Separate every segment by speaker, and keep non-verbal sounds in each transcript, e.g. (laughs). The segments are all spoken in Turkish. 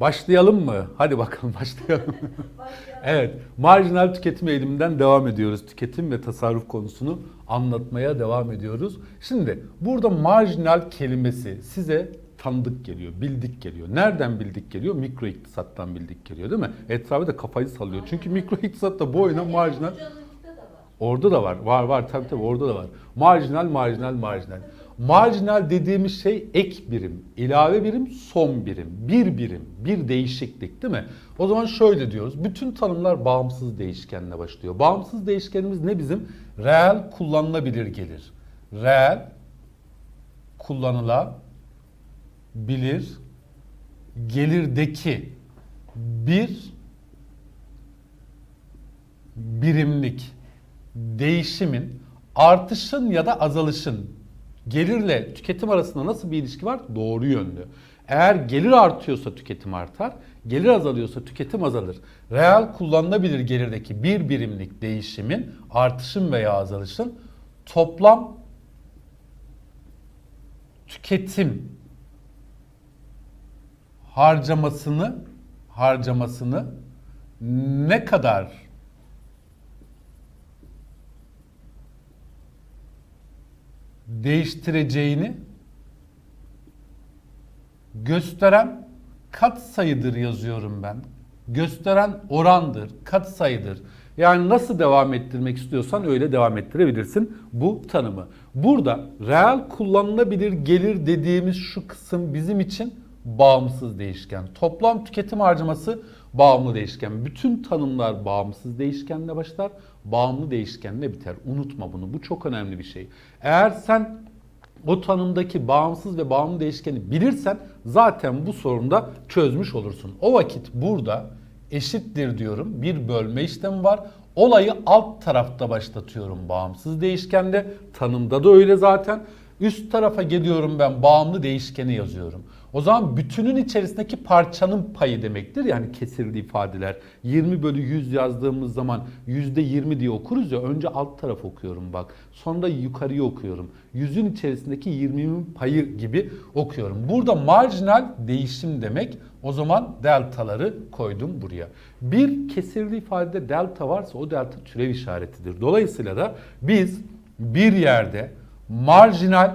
Speaker 1: Başlayalım mı? Hadi bakalım (laughs) başlayalım. evet, marjinal tüketim eğiliminden devam ediyoruz. Tüketim ve tasarruf konusunu anlatmaya devam ediyoruz. Şimdi burada marjinal kelimesi size tanıdık geliyor, bildik geliyor. Nereden bildik geliyor? Mikro iktisattan bildik geliyor değil mi? Etrafı da kafayı sallıyor. Çünkü mikro iktisatta bu oyuna marjinal... Orada da var. Var var tabii tabii orada da var. Marjinal, marjinal, marjinal. Marjinal dediğimiz şey ek birim, ilave birim, son birim, bir birim, bir değişiklik değil mi? O zaman şöyle diyoruz. Bütün tanımlar bağımsız değişkenle başlıyor. Bağımsız değişkenimiz ne bizim? Reel kullanılabilir gelir. Reel kullanılabilir gelirdeki bir birimlik değişimin artışın ya da azalışın gelirle tüketim arasında nasıl bir ilişki var? Doğru yönlü. Eğer gelir artıyorsa tüketim artar, gelir azalıyorsa tüketim azalır. Reel kullanılabilir gelirdeki bir birimlik değişimin, artışın veya azalışın toplam tüketim harcamasını harcamasını ne kadar değiştireceğini gösteren kat sayıdır yazıyorum ben. Gösteren orandır, kat sayıdır. Yani nasıl devam ettirmek istiyorsan öyle devam ettirebilirsin bu tanımı. Burada reel kullanılabilir gelir dediğimiz şu kısım bizim için bağımsız değişken. Toplam tüketim harcaması bağımlı değişken. Bütün tanımlar bağımsız değişkenle başlar, bağımlı değişkenle biter. Unutma bunu. Bu çok önemli bir şey. Eğer sen o tanımdaki bağımsız ve bağımlı değişkeni bilirsen zaten bu sorunu da çözmüş olursun. O vakit burada eşittir diyorum. Bir bölme işlemi var. Olayı alt tarafta başlatıyorum bağımsız değişkende. Tanımda da öyle zaten. Üst tarafa geliyorum ben bağımlı değişkeni yazıyorum. O zaman bütünün içerisindeki parçanın payı demektir. Yani kesirli ifadeler. 20 bölü 100 yazdığımız zaman %20 diye okuruz ya. Önce alt taraf okuyorum bak. Sonra yukarıyı okuyorum. Yüzün içerisindeki 20'nin payı gibi okuyorum. Burada marjinal değişim demek. O zaman deltaları koydum buraya. Bir kesirli ifadede delta varsa o delta türev işaretidir. Dolayısıyla da biz bir yerde marjinal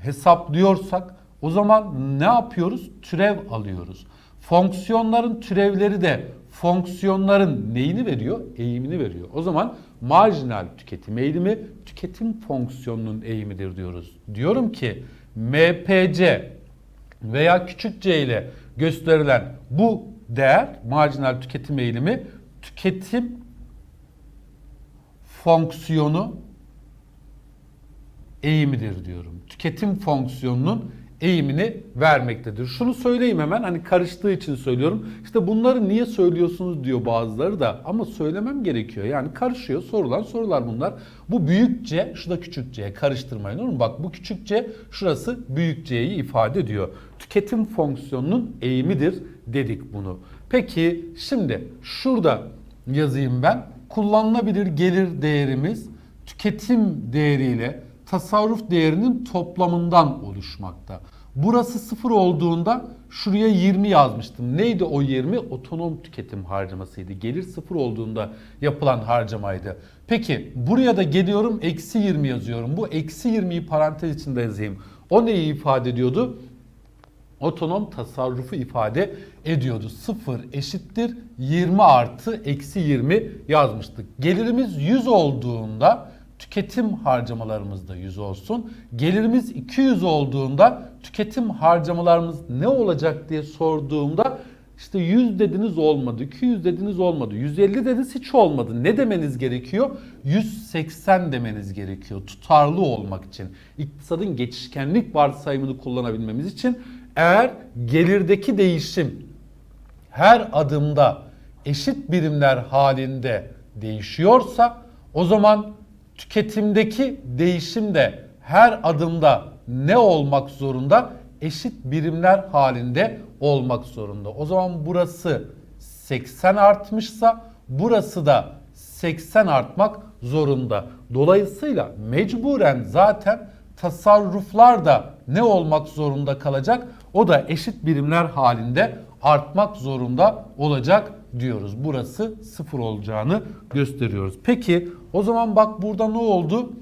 Speaker 1: hesaplıyorsak o zaman ne yapıyoruz? Türev alıyoruz. Fonksiyonların türevleri de fonksiyonların neyini veriyor? Eğimini veriyor. O zaman marjinal tüketim eğilimi tüketim fonksiyonunun eğimidir diyoruz. Diyorum ki MPC veya küçük c ile gösterilen bu değer marjinal tüketim eğilimi tüketim fonksiyonu eğimidir diyorum. Tüketim fonksiyonunun eğimini vermektedir. Şunu söyleyeyim hemen hani karıştığı için söylüyorum. İşte bunları niye söylüyorsunuz diyor bazıları da ama söylemem gerekiyor. Yani karışıyor sorulan sorular bunlar. Bu büyük C, şu da küçük C. Karıştırmayın olur mu? Bak bu küçük C, şurası büyük C'yi ifade ediyor. Tüketim fonksiyonunun eğimidir dedik bunu. Peki şimdi şurada yazayım ben. Kullanılabilir gelir değerimiz tüketim değeriyle tasarruf değerinin toplamından oluşmakta. Burası sıfır olduğunda şuraya 20 yazmıştım. Neydi o 20? Otonom tüketim harcamasıydı. Gelir sıfır olduğunda yapılan harcamaydı. Peki buraya da geliyorum eksi 20 yazıyorum. Bu eksi 20'yi parantez içinde yazayım. O neyi ifade ediyordu? otonom tasarrufu ifade ediyordu. 0 eşittir 20 artı eksi 20 yazmıştık. Gelirimiz 100 olduğunda tüketim harcamalarımız da 100 olsun. Gelirimiz 200 olduğunda tüketim harcamalarımız ne olacak diye sorduğumda işte 100 dediniz olmadı, 200 dediniz olmadı, 150 dediniz hiç olmadı. Ne demeniz gerekiyor? 180 demeniz gerekiyor tutarlı olmak için. İktisadın geçişkenlik varsayımını kullanabilmemiz için eğer gelirdeki değişim her adımda eşit birimler halinde değişiyorsa o zaman tüketimdeki değişim de her adımda ne olmak zorunda? Eşit birimler halinde olmak zorunda. O zaman burası 80 artmışsa burası da 80 artmak zorunda. Dolayısıyla mecburen zaten tasarruflar da ne olmak zorunda kalacak? O da eşit birimler halinde artmak zorunda olacak diyoruz. Burası sıfır olacağını gösteriyoruz. Peki o zaman bak burada ne oldu?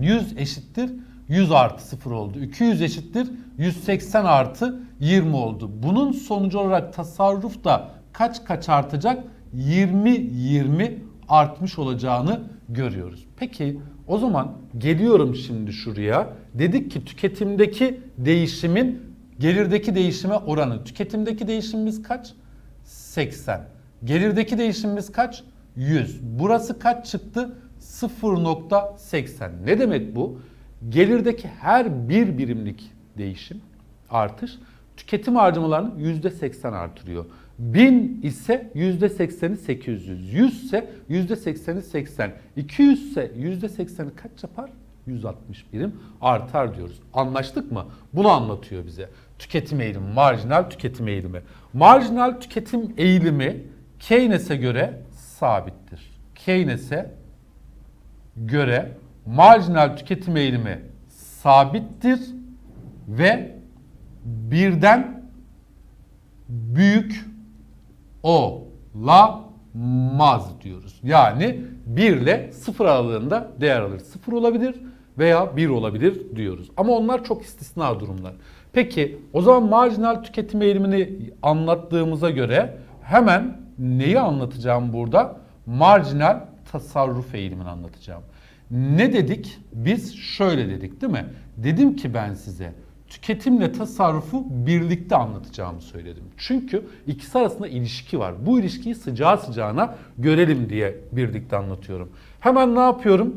Speaker 1: 100 eşittir 100 artı 0 oldu. 200 eşittir 180 artı 20 oldu. Bunun sonucu olarak tasarruf da kaç kaç artacak? 20 20 artmış olacağını görüyoruz. Peki o zaman geliyorum şimdi şuraya. Dedik ki tüketimdeki değişimin gelirdeki değişime oranı. Tüketimdeki değişimimiz kaç? 80. Gelirdeki değişimimiz kaç? 100. Burası kaç çıktı? 0.80. Ne demek bu? Gelirdeki her bir birimlik değişim artış tüketim harcamalarını %80 artırıyor. 1000 ise %80'i 800, 100 ise %80'i 80, 200 ise %80'i kaç yapar? 160 birim artar diyoruz. Anlaştık mı? Bunu anlatıyor bize. Tüketim eğilimi, marjinal tüketim eğilimi. Marjinal tüketim eğilimi Keynes'e göre sabittir. Keynes'e göre marjinal tüketim eğilimi sabittir ve birden büyük olamaz diyoruz. Yani 1 ile 0 aralığında değer alır. 0 olabilir veya 1 olabilir diyoruz. Ama onlar çok istisna durumlar. Peki o zaman marjinal tüketim eğilimini anlattığımıza göre hemen neyi anlatacağım burada? Marjinal tasarruf eğilimini anlatacağım. Ne dedik? Biz şöyle dedik değil mi? Dedim ki ben size tüketimle tasarrufu birlikte anlatacağımı söyledim. Çünkü ikisi arasında ilişki var. Bu ilişkiyi sıcağı sıcağına görelim diye birlikte anlatıyorum. Hemen ne yapıyorum?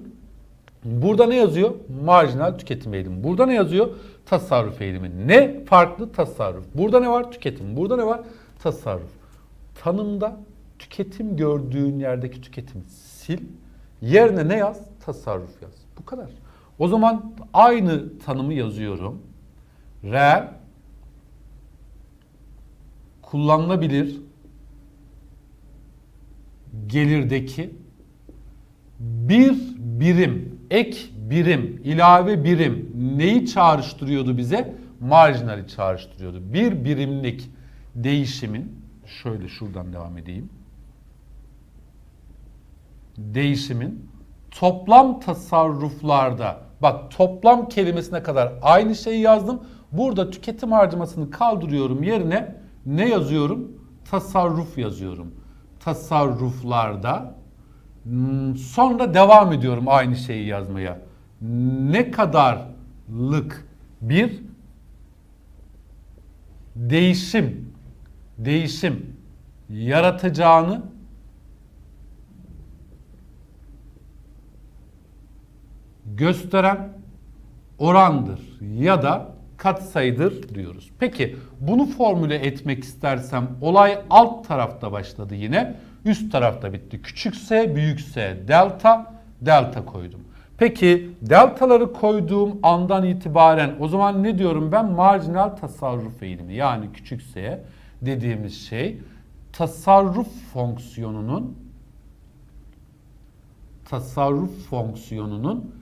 Speaker 1: Burada ne yazıyor? Marjinal tüketim eğilimi. Burada ne yazıyor? Tasarruf eğilimi. Ne farklı tasarruf? Burada ne var? Tüketim. Burada ne var? Tasarruf. Tanımda tüketim gördüğün yerdeki tüketimi sil. Yerine ne yaz? Tasarruf yaz. Bu kadar. O zaman aynı tanımı yazıyorum. Reel kullanılabilir gelirdeki bir birim, ek birim, ilave birim neyi çağrıştırıyordu bize? Marjinali çağrıştırıyordu. Bir birimlik değişimin, şöyle şuradan devam edeyim. Değişimin toplam tasarruflarda, bak toplam kelimesine kadar aynı şeyi yazdım. Burada tüketim harcamasını kaldırıyorum yerine ne yazıyorum? Tasarruf yazıyorum. Tasarruflarda Hmm, Sonra devam ediyorum aynı şeyi yazmaya. Ne kadarlık bir değişim değişim yaratacağını gösteren orandır ya da katsayıdır diyoruz. Peki bunu formüle etmek istersem olay alt tarafta başladı yine. Üst tarafta bitti. Küçük s, büyük s, delta, delta koydum. Peki deltaları koyduğum andan itibaren o zaman ne diyorum ben? Marjinal tasarruf eğilimi yani küçük s dediğimiz şey tasarruf fonksiyonunun tasarruf fonksiyonunun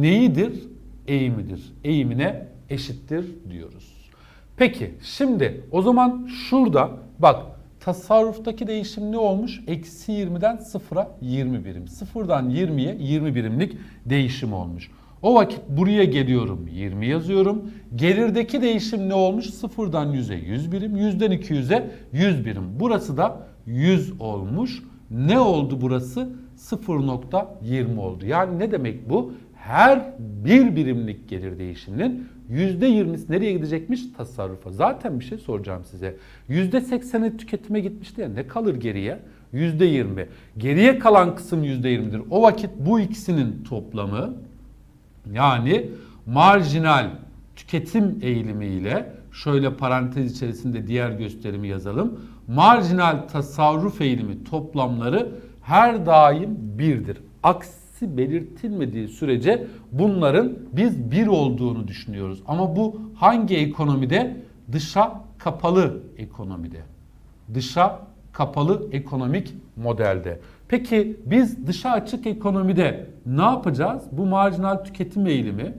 Speaker 1: neyidir? Eğimidir. Eğimine eşittir diyoruz. Peki şimdi o zaman şurada bak tasarruftaki değişim ne olmuş? Eksi 20'den 0'a 20 birim. Sıfırdan 20'ye 20 birimlik değişim olmuş. O vakit buraya geliyorum 20 yazıyorum. Gelirdeki değişim ne olmuş? Sıfırdan 100'e 100 birim. 100'den 200'e 100 birim. Burası da 100 olmuş. Ne oldu burası? 0.20 oldu. Yani ne demek bu? Her bir birimlik gelir değişiminin %20'si nereye gidecekmiş? Tasarrufa. Zaten bir şey soracağım size. %80'i tüketime gitmişti ya ne kalır geriye? %20. Geriye kalan kısım %20'dir. O vakit bu ikisinin toplamı yani marjinal tüketim eğilimi ile şöyle parantez içerisinde diğer gösterimi yazalım. Marjinal tasarruf eğilimi toplamları her daim birdir. Aksi belirtilmediği sürece bunların biz bir olduğunu düşünüyoruz. Ama bu hangi ekonomide? Dışa kapalı ekonomide. Dışa kapalı ekonomik modelde. Peki biz dışa açık ekonomide ne yapacağız? Bu marjinal tüketim eğilimi,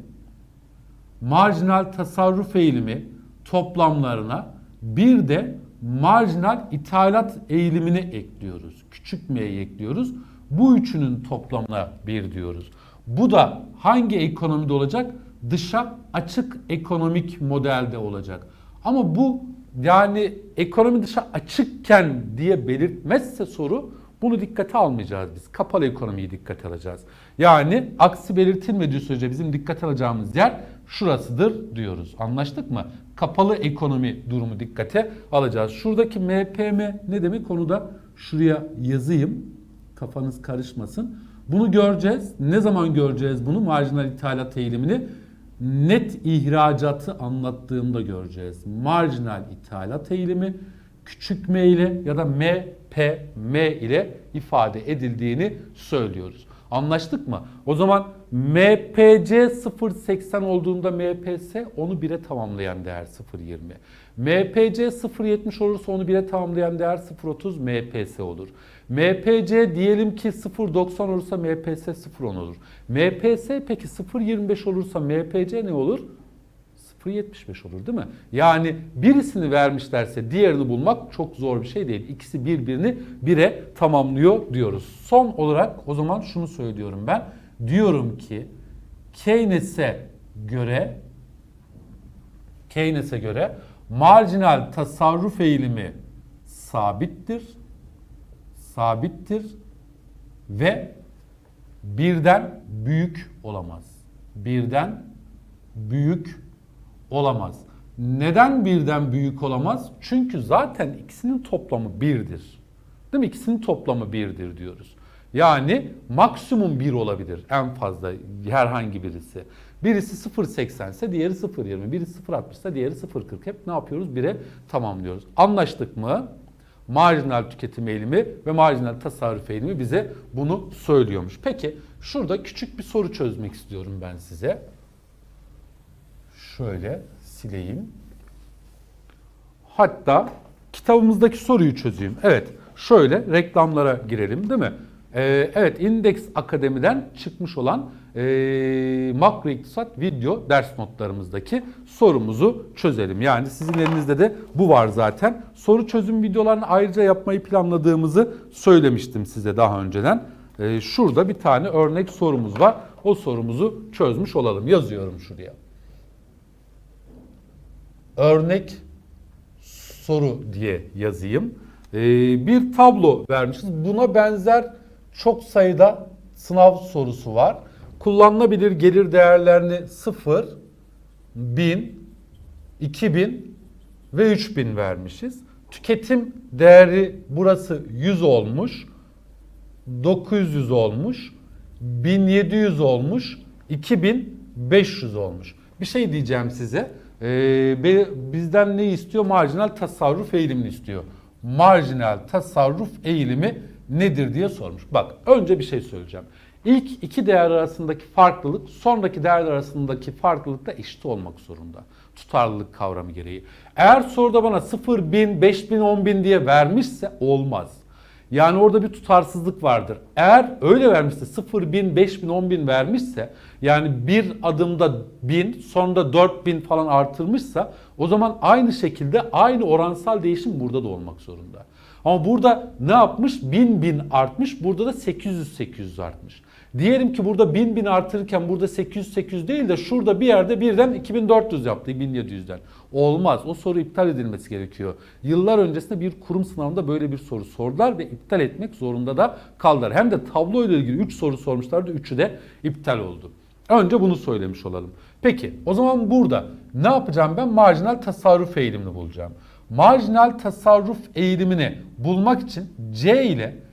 Speaker 1: marjinal tasarruf eğilimi toplamlarına bir de marjinal ithalat eğilimini ekliyoruz. Küçük m'yi ekliyoruz. Bu üçünün toplamına 1 diyoruz. Bu da hangi ekonomide olacak? Dışa açık ekonomik modelde olacak. Ama bu yani ekonomi dışa açıkken diye belirtmezse soru bunu dikkate almayacağız biz. Kapalı ekonomiyi dikkate alacağız. Yani aksi belirtilmediği sürece bizim dikkate alacağımız yer şurasıdır diyoruz. Anlaştık mı? Kapalı ekonomi durumu dikkate alacağız. Şuradaki MPM ne demek onu da şuraya yazayım. Kafanız karışmasın. Bunu göreceğiz. Ne zaman göreceğiz bunu? Marjinal ithalat eğilimini net ihracatı anlattığımda göreceğiz. Marjinal ithalat eğilimi küçük m ile ya da m, p, m ile ifade edildiğini söylüyoruz. Anlaştık mı? O zaman MPC 0.80 olduğunda MPS onu 1'e tamamlayan değer 0.20. MPC 0.70 olursa onu 1'e tamamlayan değer 0.30 MPS olur. MPC diyelim ki 0.90 olursa MPS 0.10 olur. MPS peki 0.25 olursa MPC ne olur? 0.75 olur değil mi? Yani birisini vermişlerse diğerini bulmak çok zor bir şey değil. İkisi birbirini bire tamamlıyor diyoruz. Son olarak o zaman şunu söylüyorum ben. Diyorum ki Keynes'e göre Keynes'e göre marjinal tasarruf eğilimi sabittir. Sabittir ve birden büyük olamaz. Birden büyük olamaz. Neden birden büyük olamaz? Çünkü zaten ikisinin toplamı birdir. Değil mi? İkisinin toplamı birdir diyoruz. Yani maksimum 1 olabilir en fazla herhangi birisi. Birisi 0.80 ise diğeri 0.20, birisi 0.60 ise diğeri 0.40. Hep ne yapıyoruz? 1'e tamamlıyoruz. Anlaştık mı? Marjinal tüketim eğilimi ve marjinal tasarruf eğilimi bize bunu söylüyormuş. Peki şurada küçük bir soru çözmek istiyorum ben size. Şöyle sileyim. Hatta kitabımızdaki soruyu çözeyim. Evet şöyle reklamlara girelim değil mi? Ee, evet Index Akademi'den çıkmış olan e, makro iktisat video ders notlarımızdaki sorumuzu çözelim. Yani sizin elinizde de bu var zaten. Soru çözüm videolarını ayrıca yapmayı planladığımızı söylemiştim size daha önceden. Ee, şurada bir tane örnek sorumuz var. O sorumuzu çözmüş olalım. Yazıyorum şuraya örnek soru diye yazayım. Ee, bir tablo vermişiz. Buna benzer çok sayıda sınav sorusu var. Kullanılabilir gelir değerlerini 0, 1000, 2000 ve 3000 vermişiz. Tüketim değeri burası 100 olmuş. 900 olmuş. 1700 olmuş. 2500 olmuş. Bir şey diyeceğim size. Ee, bizden ne istiyor? Marjinal tasarruf eğilimini istiyor. Marjinal tasarruf eğilimi nedir diye sormuş. Bak önce bir şey söyleyeceğim. İlk iki değer arasındaki farklılık sonraki değerler arasındaki farklılıkla eşit olmak zorunda. Tutarlılık kavramı gereği. Eğer soruda bana 0, 1000, 5000, 10000 diye vermişse olmaz. Yani orada bir tutarsızlık vardır. Eğer öyle vermişse 0 bin, 5 bin, 10 bin vermişse yani bir adımda 1000 sonra 4000 falan artırmışsa o zaman aynı şekilde aynı oransal değişim burada da olmak zorunda. Ama burada ne yapmış? 1000 bin artmış. Burada da 800 800 artmış. Diyelim ki burada 1000 bin artırırken burada 800 800 değil de şurada bir yerde birden 2400 yaptı 1700'den. Olmaz. O soru iptal edilmesi gerekiyor. Yıllar öncesinde bir kurum sınavında böyle bir soru sordular ve iptal etmek zorunda da kaldılar. Hem de tablo ile ilgili 3 soru sormuşlardı. 3'ü de iptal oldu. Önce bunu söylemiş olalım. Peki o zaman burada ne yapacağım ben? Marjinal tasarruf eğilimini bulacağım. Marjinal tasarruf eğilimini bulmak için C ile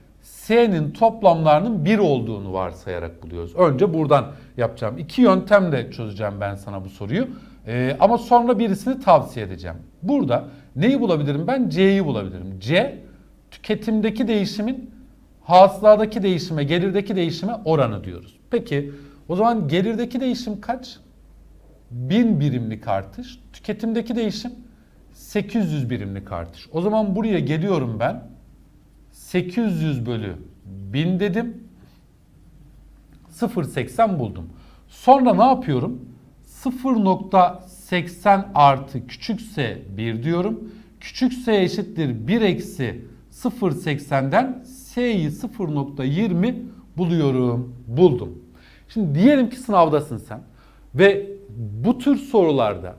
Speaker 1: S'nin toplamlarının 1 olduğunu varsayarak buluyoruz. Önce buradan yapacağım. İki yöntemle çözeceğim ben sana bu soruyu. Ee, ama sonra birisini tavsiye edeceğim. Burada neyi bulabilirim ben? C'yi bulabilirim. C tüketimdeki değişimin hasıladaki değişime, gelirdeki değişime oranı diyoruz. Peki o zaman gelirdeki değişim kaç? 1000 birimlik artış. Tüketimdeki değişim 800 birimlik artış. O zaman buraya geliyorum ben. 800 bölü 1000 dedim. 0.80 buldum. Sonra ne yapıyorum? 0.80 artı küçükse 1 diyorum. küçük s eşittir 1 eksi 0.80'den s'yi 0.20 buluyorum. Buldum. Şimdi diyelim ki sınavdasın sen ve bu tür sorularda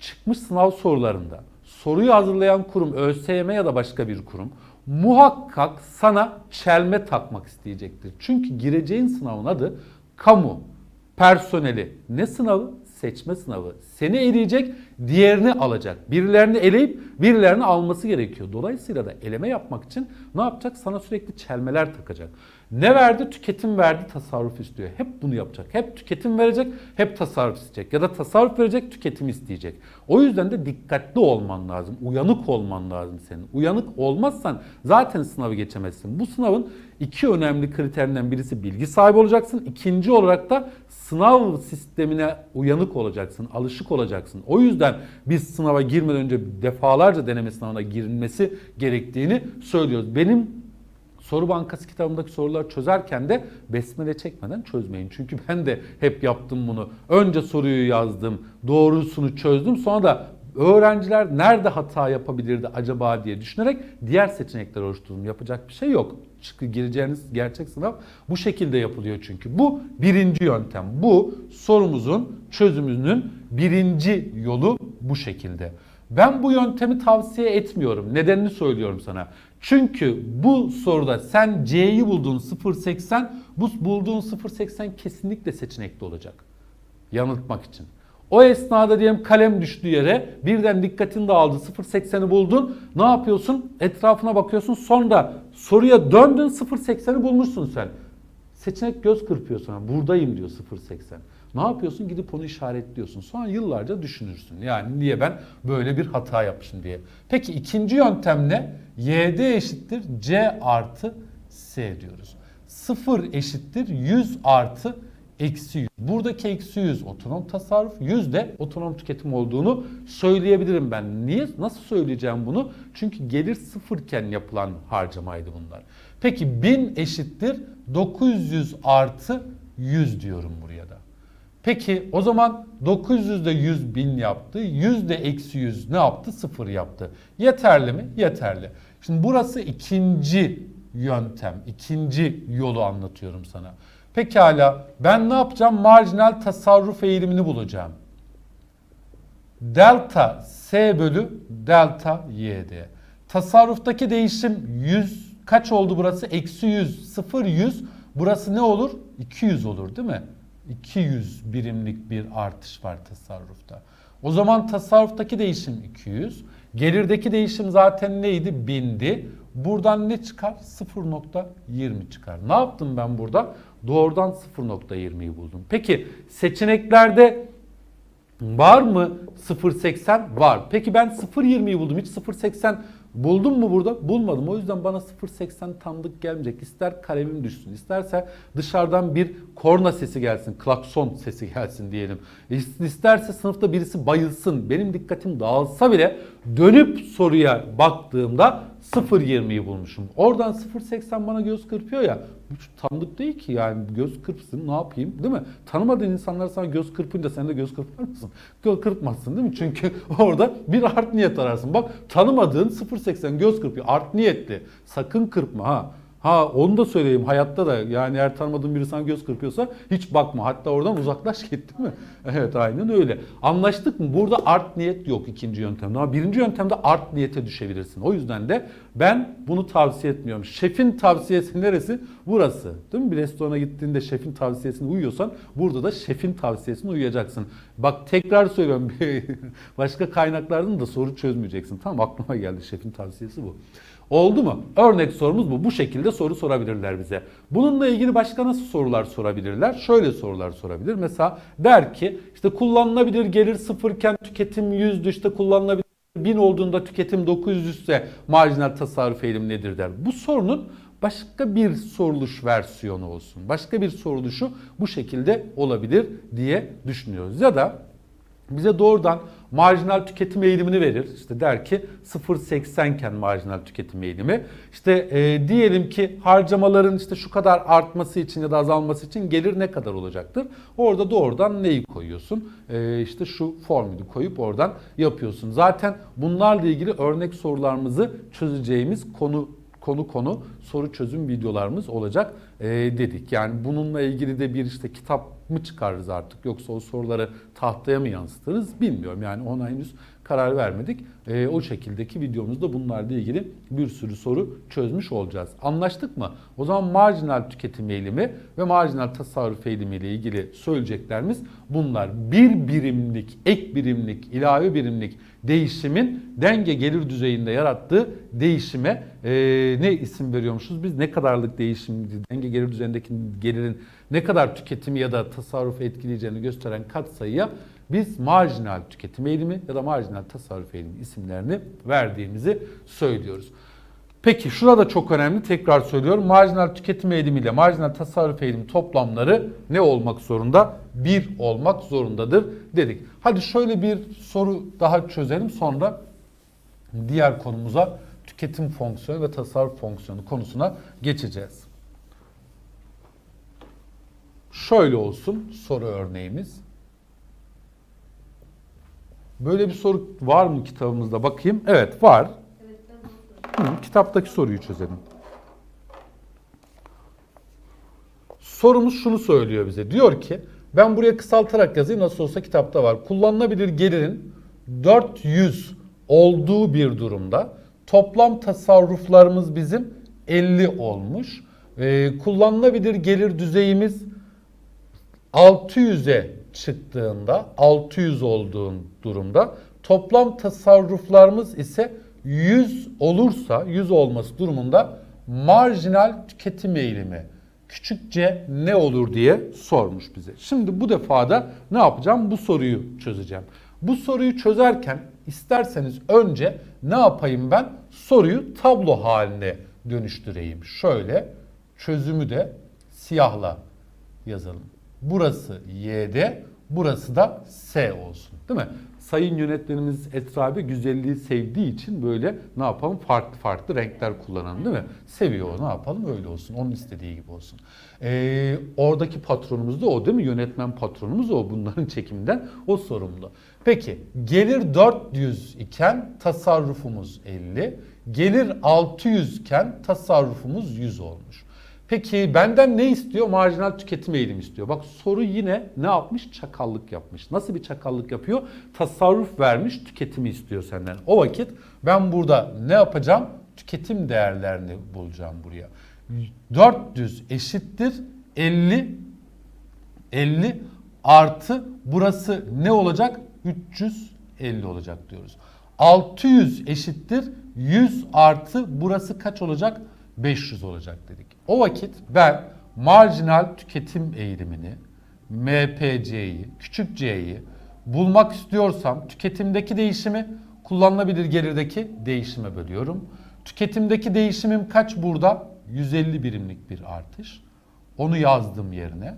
Speaker 1: çıkmış sınav sorularında soruyu hazırlayan kurum ÖSYM ya da başka bir kurum muhakkak sana çelme takmak isteyecektir. Çünkü gireceğin sınavın adı kamu personeli ne sınavı? Seçme sınavı. Seni eleyecek, diğerini alacak. Birilerini eleyip birilerini alması gerekiyor. Dolayısıyla da eleme yapmak için ne yapacak? Sana sürekli çelmeler takacak. Ne verdi? Tüketim verdi, tasarruf istiyor. Hep bunu yapacak. Hep tüketim verecek, hep tasarruf isteyecek. Ya da tasarruf verecek, tüketim isteyecek. O yüzden de dikkatli olman lazım. Uyanık olman lazım senin. Uyanık olmazsan zaten sınavı geçemezsin. Bu sınavın iki önemli kriterinden birisi bilgi sahibi olacaksın. İkinci olarak da sınav sistemine uyanık olacaksın, alışık olacaksın. O yüzden biz sınava girmeden önce defalarca deneme sınavına girilmesi gerektiğini söylüyoruz. Benim Soru Bankası kitabımdaki soruları çözerken de besmele çekmeden çözmeyin. Çünkü ben de hep yaptım bunu. Önce soruyu yazdım, doğrusunu çözdüm. Sonra da öğrenciler nerede hata yapabilirdi acaba diye düşünerek diğer seçenekler oluşturdum. Yapacak bir şey yok. Çünkü gireceğiniz gerçek sınav bu şekilde yapılıyor çünkü. Bu birinci yöntem. Bu sorumuzun çözümünün birinci yolu bu şekilde. Ben bu yöntemi tavsiye etmiyorum. Nedenini söylüyorum sana. Çünkü bu soruda sen C'yi buldun 0.80, bu bulduğun 0.80 kesinlikle seçenekli olacak. Yanıltmak için. O esnada diyelim kalem düştü yere birden dikkatin dağıldı 0.80'i buldun ne yapıyorsun etrafına bakıyorsun sonra soruya döndün 0.80'i bulmuşsun sen. Seçenek göz kırpıyor sana buradayım diyor 0.80. Ne yapıyorsun? Gidip onu işaretliyorsun. Sonra yıllarca düşünürsün. Yani niye ben böyle bir hata yapmışım diye. Peki ikinci yöntem ne? YD eşittir C artı S diyoruz. 0 eşittir 100 artı eksi 100. Buradaki eksi 100 otonom tasarruf, 100 de otonom tüketim olduğunu söyleyebilirim ben. Niye? Nasıl söyleyeceğim bunu? Çünkü gelir sıfırken yapılan harcamaydı bunlar. Peki 1000 eşittir 900 artı 100 diyorum buraya da. Peki o zaman 900 de 100 bin yaptı. 100 de eksi 100 ne yaptı? 0 yaptı. Yeterli mi? Yeterli. Şimdi burası ikinci yöntem. ikinci yolu anlatıyorum sana. Pekala ben ne yapacağım? Marjinal tasarruf eğilimini bulacağım. Delta S bölü delta YD. Tasarruftaki değişim 100 kaç oldu burası? Eksi 100, 0 100. Burası ne olur? 200 olur değil mi? 200 birimlik bir artış var tasarrufta. O zaman tasarruftaki değişim 200. Gelirdeki değişim zaten neydi? 1000'di. Buradan ne çıkar? 0.20 çıkar. Ne yaptım ben burada? Doğrudan 0.20'yi buldum. Peki seçeneklerde var mı 0.80? Var. Peki ben 0.20'yi buldum. Hiç 0.80 Buldum mu burada? Bulmadım. O yüzden bana 0.80 tanıdık gelmeyecek. İster kalemim düşsün, isterse dışarıdan bir korna sesi gelsin, klakson sesi gelsin diyelim. İsterse sınıfta birisi bayılsın, benim dikkatim dağılsa bile dönüp soruya baktığımda 0.20'yi bulmuşum. Oradan 0.80 bana göz kırpıyor ya. Bu tanıdık değil ki yani göz kırpsın ne yapayım değil mi? Tanımadığın insanlar sana göz kırpınca sen de göz kırpar mısın? Göz kırpmazsın değil mi? Çünkü (laughs) orada bir art niyet ararsın. Bak tanımadığın 0.80 göz kırpıyor. Art niyetli. Sakın kırpma ha. Ha onu da söyleyeyim hayatta da yani eğer tanımadığın biri sana göz kırpıyorsa hiç bakma. Hatta oradan uzaklaş git değil mi? (laughs) Evet aynen öyle. Anlaştık mı? Burada art niyet yok ikinci yöntemde ama birinci yöntemde art niyete düşebilirsin. O yüzden de ben bunu tavsiye etmiyorum. Şefin tavsiyesi neresi? Burası. Değil mi? Bir restorana gittiğinde şefin tavsiyesine uyuyorsan burada da şefin tavsiyesine uyacaksın. Bak tekrar söylüyorum. (laughs) Başka kaynaklardan da soru çözmeyeceksin. Tamam aklıma geldi şefin tavsiyesi bu. Oldu mu? Örnek sorumuz bu. Bu şekilde soru sorabilirler bize. Bununla ilgili başka nasıl sorular sorabilirler? Şöyle sorular sorabilir. Mesela der ki işte kullanılabilir gelir sıfırken tüketim yüzdü işte kullanılabilir 1000 olduğunda tüketim 900 ise marjinal tasarruf eğilim nedir der. Bu sorunun başka bir soruluş versiyonu olsun. Başka bir soruluşu bu şekilde olabilir diye düşünüyoruz. Ya da bize doğrudan marjinal tüketim eğilimini verir. İşte der ki 0.80 iken marjinal tüketim eğilimi. İşte e, diyelim ki harcamaların işte şu kadar artması için ya da azalması için gelir ne kadar olacaktır? Orada doğrudan neyi koyuyorsun? E, işte şu formülü koyup oradan yapıyorsun. Zaten bunlarla ilgili örnek sorularımızı çözeceğimiz konu konu konu soru çözüm videolarımız olacak e, dedik. Yani bununla ilgili de bir işte kitap mı çıkarırız artık yoksa o soruları tahtaya mı yansıtırız bilmiyorum. Yani ona henüz karar vermedik. E, o şekildeki videomuzda bunlarla ilgili bir sürü soru çözmüş olacağız. Anlaştık mı? O zaman marjinal tüketim eğilimi ve marjinal tasarruf eğilimi ile ilgili söyleyeceklerimiz bunlar. Bir birimlik, ek birimlik, ilave birimlik değişimin denge gelir düzeyinde yarattığı değişime e, ne isim veriyormuşuz? Biz ne kadarlık değişim, denge gelir düzeyindeki gelirin ne kadar tüketimi ya da tasarrufu etkileyeceğini gösteren katsayıya biz marjinal tüketim eğilimi ya da marjinal tasarruf eğilimi isimlerini verdiğimizi söylüyoruz. Peki şurada çok önemli tekrar söylüyorum. Marjinal tüketim eğilimi ile marjinal tasarruf eğilimi toplamları ne olmak zorunda? Bir olmak zorundadır dedik. Hadi şöyle bir soru daha çözelim sonra diğer konumuza tüketim fonksiyonu ve tasarruf fonksiyonu konusuna geçeceğiz. Şöyle olsun soru örneğimiz. Böyle bir soru var mı kitabımızda bakayım? Evet var. Hı, kitaptaki soruyu çözelim. Sorumuz şunu söylüyor bize. Diyor ki ben buraya kısaltarak yazayım nasıl olsa kitapta var. Kullanılabilir gelirin 400 olduğu bir durumda toplam tasarruflarımız bizim 50 olmuş. Ee, kullanılabilir gelir düzeyimiz 600'e çıktığında 600 olduğun durumda toplam tasarruflarımız ise 100 olursa 100 olması durumunda marjinal tüketim eğilimi küçükçe ne olur diye sormuş bize. Şimdi bu defada ne yapacağım? Bu soruyu çözeceğim. Bu soruyu çözerken isterseniz önce ne yapayım ben? Soruyu tablo haline dönüştüreyim. Şöyle çözümü de siyahla yazalım. Burası Y'de, burası da S olsun. Değil mi? Sayın yönetmenimiz Etrabi güzelliği sevdiği için böyle ne yapalım? Farklı farklı renkler kullanalım değil mi? Seviyor ne yapalım? Öyle olsun. Onun istediği gibi olsun. Ee, oradaki patronumuz da o değil mi? Yönetmen patronumuz o. Bunların çekiminden o sorumlu. Peki gelir 400 iken tasarrufumuz 50. Gelir 600 iken tasarrufumuz 100 olmuş. Peki benden ne istiyor? Marjinal tüketim eğilimi istiyor. Bak soru yine ne yapmış? Çakallık yapmış. Nasıl bir çakallık yapıyor? Tasarruf vermiş, tüketimi istiyor senden. O vakit ben burada ne yapacağım? Tüketim değerlerini bulacağım buraya. 400 eşittir 50 50 artı burası ne olacak? 350 olacak diyoruz. 600 eşittir 100 artı burası kaç olacak? 500 olacak dedik. O vakit ben marjinal tüketim eğilimini, MPC'yi, küçük c'yi bulmak istiyorsam tüketimdeki değişimi kullanılabilir gelirdeki değişime bölüyorum. Tüketimdeki değişimim kaç burada? 150 birimlik bir artış. Onu yazdım yerine.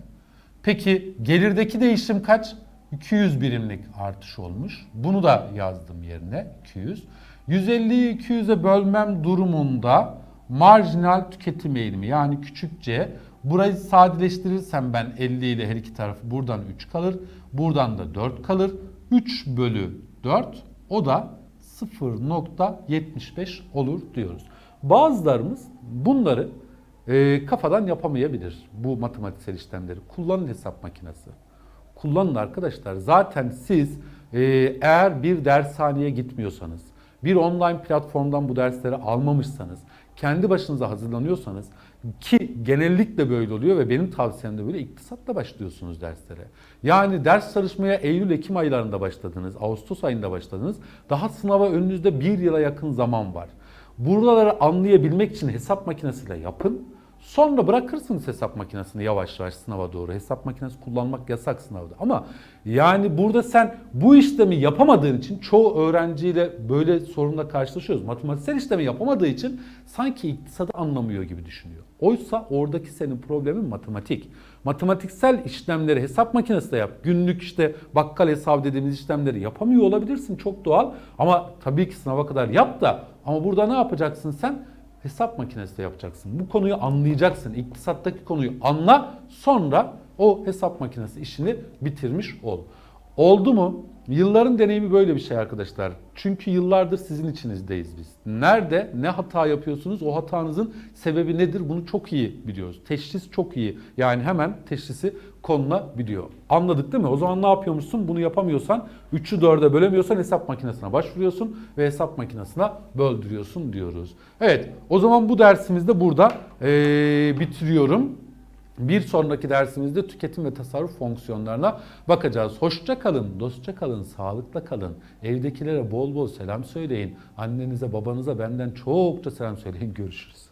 Speaker 1: Peki gelirdeki değişim kaç? 200 birimlik artış olmuş. Bunu da yazdım yerine 200. 150'yi 200'e bölmem durumunda marjinal tüketim eğilimi yani küçük c. Burayı sadeleştirirsem ben 50 ile her iki tarafı buradan 3 kalır. Buradan da 4 kalır. 3 bölü 4 o da 0.75 olur diyoruz. Bazılarımız bunları e, kafadan yapamayabilir bu matematiksel işlemleri. Kullanın hesap makinesi. Kullanın arkadaşlar. Zaten siz e, eğer bir dershaneye gitmiyorsanız, bir online platformdan bu dersleri almamışsanız, kendi başınıza hazırlanıyorsanız ki genellikle böyle oluyor ve benim tavsiyem de böyle iktisatla başlıyorsunuz derslere. Yani ders çalışmaya Eylül-Ekim aylarında başladınız, Ağustos ayında başladınız. Daha sınava önünüzde bir yıla yakın zaman var. Buraları anlayabilmek için hesap makinesiyle yapın. Sonra bırakırsınız hesap makinesini yavaş yavaş sınava doğru. Hesap makinesi kullanmak yasak sınavda. Ama yani burada sen bu işlemi yapamadığın için çoğu öğrenciyle böyle sorunla karşılaşıyoruz. Matematiksel işlemi yapamadığı için sanki iktisadı anlamıyor gibi düşünüyor. Oysa oradaki senin problemin matematik. Matematiksel işlemleri hesap makinesi de yap. Günlük işte bakkal hesabı dediğimiz işlemleri yapamıyor olabilirsin çok doğal. Ama tabii ki sınava kadar yap da ama burada ne yapacaksın sen? Hesap makinesi de yapacaksın. Bu konuyu anlayacaksın. İktisattaki konuyu anla sonra o hesap makinesi işini bitirmiş ol. Oldu mu? Yılların deneyimi böyle bir şey arkadaşlar. Çünkü yıllardır sizin içinizdeyiz biz. Nerede ne hata yapıyorsunuz o hatanızın sebebi nedir bunu çok iyi biliyoruz. Teşhis çok iyi. Yani hemen teşhisi konulabiliyor. Anladık değil mi? O zaman ne yapıyormuşsun? Bunu yapamıyorsan 3'ü 4'e bölemiyorsan hesap makinesine başvuruyorsun ve hesap makinesine böldürüyorsun diyoruz. Evet o zaman bu dersimizde burada eee, bitiriyorum. Bir sonraki dersimizde tüketim ve tasarruf fonksiyonlarına bakacağız. Hoşça kalın, dostça kalın, sağlıkla kalın. Evdekilere bol bol selam söyleyin. Annenize, babanıza benden çokça selam söyleyin. Görüşürüz.